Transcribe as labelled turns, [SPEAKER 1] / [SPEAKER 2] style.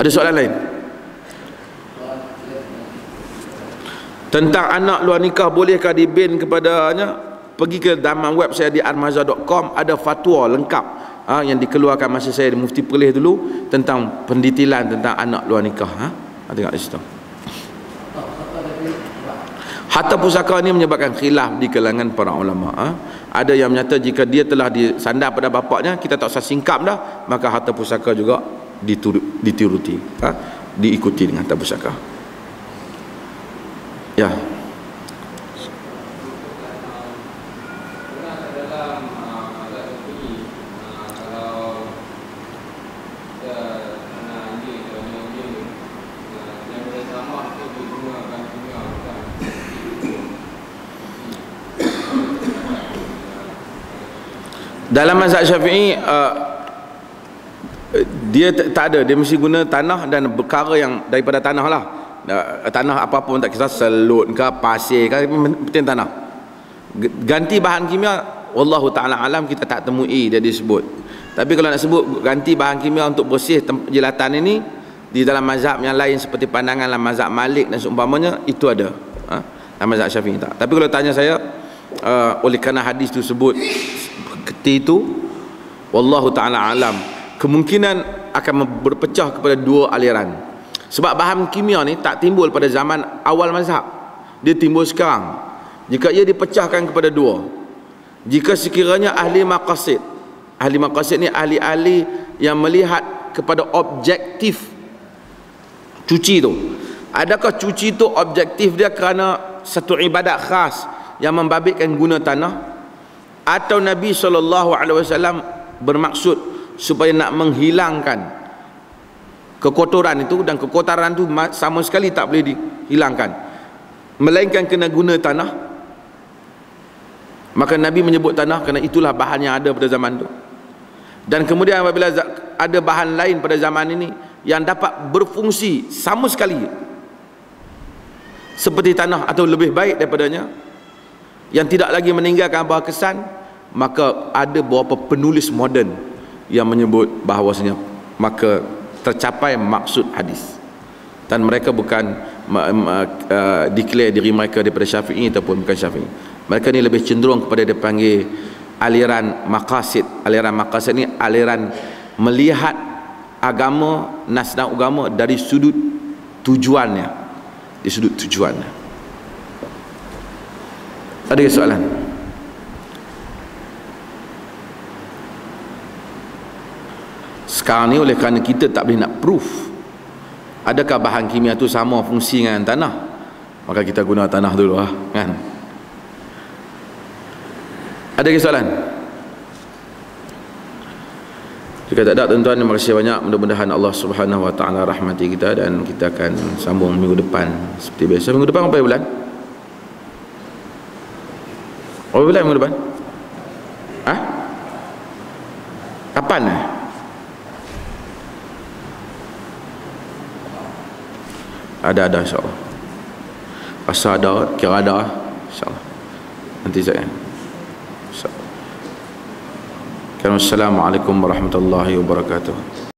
[SPEAKER 1] ada soalan lain tentang anak luar nikah bolehkah dibin kepadanya pergi ke laman web saya di armaza.com ada fatwa lengkap ha, yang dikeluarkan masa saya di Mufti Perlis dulu tentang pendetilan tentang anak luar nikah ha? ha tengok di situ Harta pusaka ni menyebabkan khilaf di kalangan para ulama. Ha? Ada yang menyata jika dia telah disandar pada bapaknya, kita tak usah singkap dah, maka harta pusaka juga dituruti. Ha? Diikuti dengan harta pusaka. Ya. dalam mazhab syafi'i uh, dia tak ada. Dia mesti guna tanah dan perkara yang daripada tanah lah. Tanah apa pun tak kisah selut ke pasir ke penting tanah. Ganti bahan kimia wallahu taala alam kita tak temui dia disebut. Tapi kalau nak sebut ganti bahan kimia untuk bersih jelatan ini di dalam mazhab yang lain seperti pandangan dalam mazhab Malik dan seumpamanya itu ada. Ha? dalam mazhab Syafi'i tak. Tapi kalau tanya saya uh, oleh kerana hadis itu sebut ketika itu wallahu taala alam kemungkinan akan berpecah kepada dua aliran. Sebab bahan kimia ni tak timbul pada zaman awal mazhab. Dia timbul sekarang. Jika ia dipecahkan kepada dua jika sekiranya ahli maqasid ahli maqasid ni ahli-ahli yang melihat kepada objektif cuci tu. Adakah cuci tu objektif dia kerana satu ibadat khas yang membabitkan guna tanah? Atau Nabi SAW bermaksud supaya nak menghilangkan kekotoran itu dan kekotoran itu sama sekali tak boleh dihilangkan. Melainkan kena guna tanah. Maka Nabi menyebut tanah kerana itulah bahan yang ada pada zaman itu dan kemudian apabila ada bahan lain pada zaman ini yang dapat berfungsi sama sekali seperti tanah atau lebih baik daripadanya yang tidak lagi meninggalkan bahawa kesan maka ada beberapa penulis moden yang menyebut bahawasanya maka tercapai maksud hadis. Dan mereka bukan uh, declare diri mereka daripada syafi'i ataupun bukan syafi'i. Mereka ni lebih cenderung kepada dipanggil aliran maqasid. Aliran maqasid ni aliran melihat agama nas dan agama dari sudut tujuannya. Di sudut tujuannya. Ada soalan? Sekarang ni oleh kerana kita tak boleh nak proof. Adakah bahan kimia tu sama fungsi dengan tanah? Maka kita guna tanah dulu lah kan? Ada soalan? Jika tak ada tuan-tuan terima kasih banyak. Mudah-mudahan Allah subhanahu wa ta'ala rahmati kita dan kita akan sambung minggu depan seperti biasa. Minggu depan apa bulan? apa bulan minggu depan? ha? kapan ada ada insyaallah. Rasa ada kira ada insyaallah. Nanti saya Assalamualaikum warahmatullahi wabarakatuh